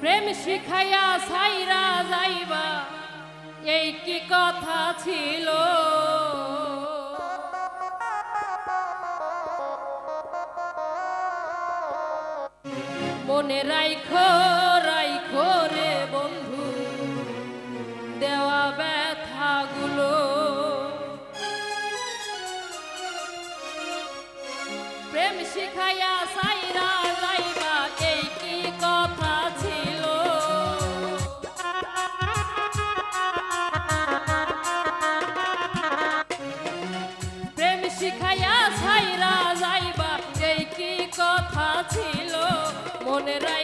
প্রেম শিখাইয়া সাইরা যাইবা, এই কি কথা ছিল? মনে রাইখো রাইখো রে বন্ধু, দেওয়া ব্যথাগুলো। প্রেম শিখাইয়া সাইরা poner ahí.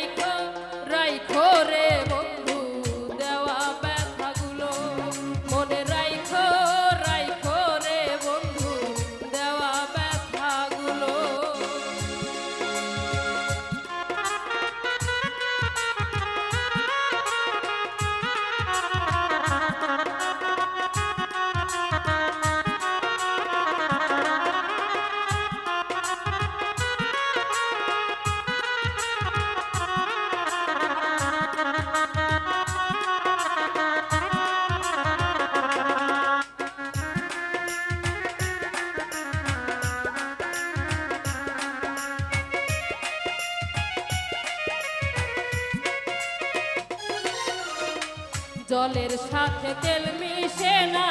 জলের সাথে তেল মিশে না,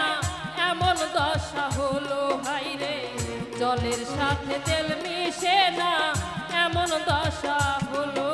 এমন দশা হলো হাইরে জলের সাথে তেল মিশে না, এমন দশা হলো।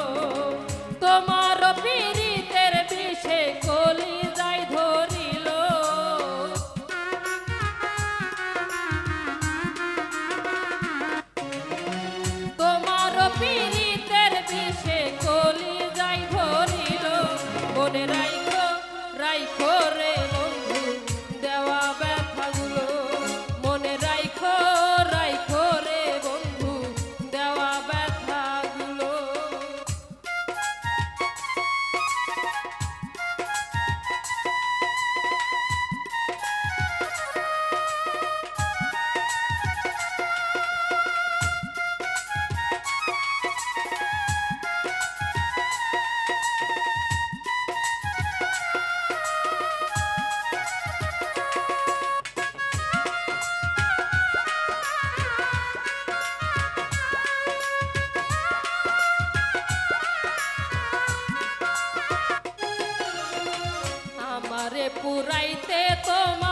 চাইতে তোমার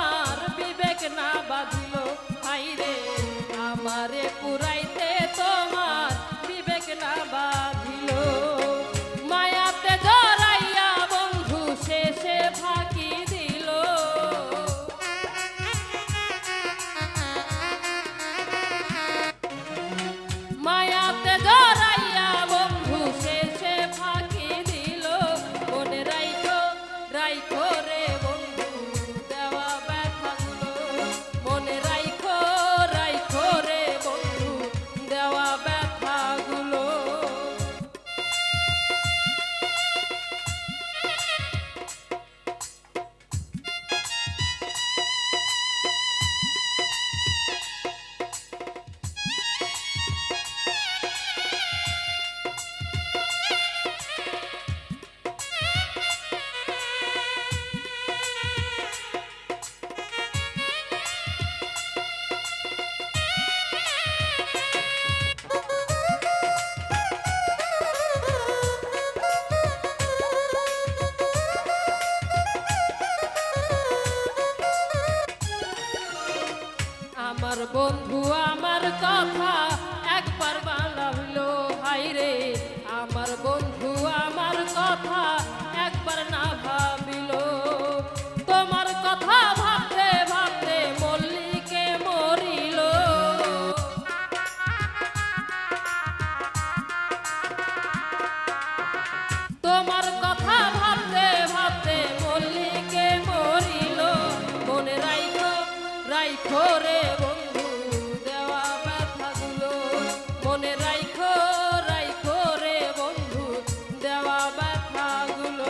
con পাগুলো